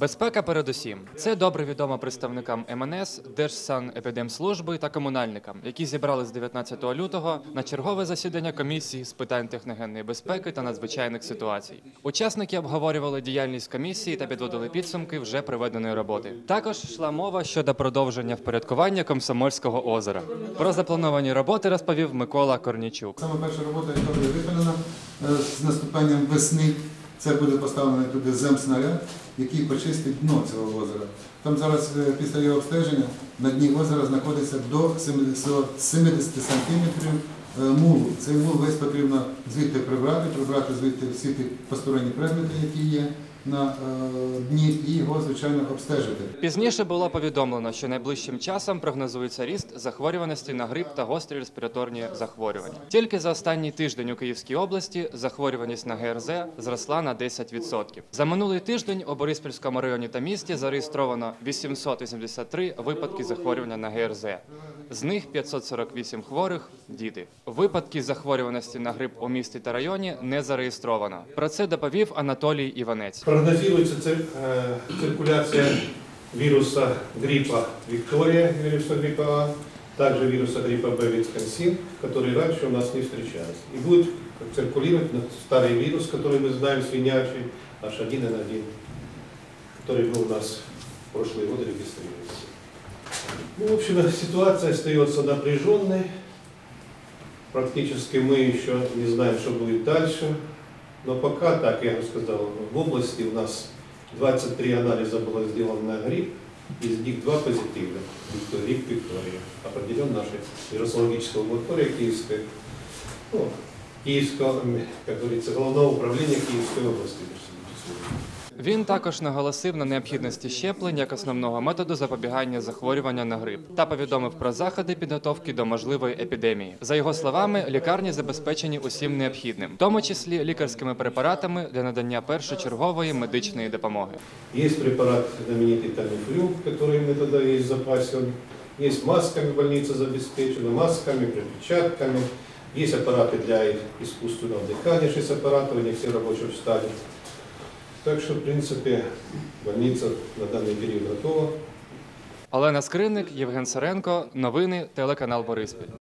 Безпека передусім. Це добре відомо представникам МНС, Держсанепідемслужби та комунальникам, які зібрали з 19 лютого на чергове засідання комісії з питань техногенної безпеки та надзвичайних ситуацій. Учасники обговорювали діяльність комісії та підводили підсумки вже проведеної роботи. Також йшла мова щодо продовження впорядкування Комсомольського озера. Про заплановані роботи розповів Микола Корнічук. Саме перша робота, яка виконана е, з наступанням весни, це буде поставлений туди земснаряд, який почистить дно цього озера. Там зараз е, після його обстеження на дні озера знаходиться до 70 70 сантиметрів е, мулу. Цей мул весь потрібно звідти прибрати, прибрати звідти всі ті посторонні предмети, які є на е, дні, і його, звичайно, обстежити. Пізніше було повідомлено, що найближчим часом прогнозується ріст захворюваності на грип та гострі респіраторні захворювання. Тільки за останній тиждень у Київській області захворюваність на ГРЗ зросла на 10%. За минулий тиждень у Бориспільському районі та місті зареєстровано 883 випадки захворювання на ГРЗ. З них 548 хворих діти. Випадки захворюваності на грип у місті та районі не зареєстровано. Про це доповів Анатолій Іванець. Прогнозируется э, циркуляция вируса гриппа Виктория, вируса гриппа А, также вируса гриппа Б Висконсин, которые раньше у нас не встречались. И будет циркулировать старый вирус, который мы знаем, свинячий, H1N1, который был у нас в прошлые годы регистрировался. Ну, в общем, ситуация остается напряженной. Практически мы еще не знаем, что будет дальше. Но пока, так я бы сказал, в области у нас 23 анализа было сделано на грипп, из них два позитивных. Грипп Виктория. Определен нашей вирусологической лаборатории Киевской, ну, Киевского, как говорится, головного управления Киевской области. вирусологической. Він також наголосив на необхідності щеплень як основного методу запобігання захворювання на грип та повідомив про заходи підготовки до можливої епідемії. За його словами, лікарні забезпечені усім необхідним, в тому числі лікарськими препаратами для надання першочергової медичної допомоги. Есть препарат знаменитый Тамифлю, который мы тогда есть в запасе. Он Есть масками больница забеспечена, масками, перчатками. Есть аппараты для искусственного дыхания, 6 аппаратов, они все в рабочем стадии. Так що, в принципі, больниця на даний період готова. Олена Скринник, Євген Саренко, новини, телеканал Бориспіль.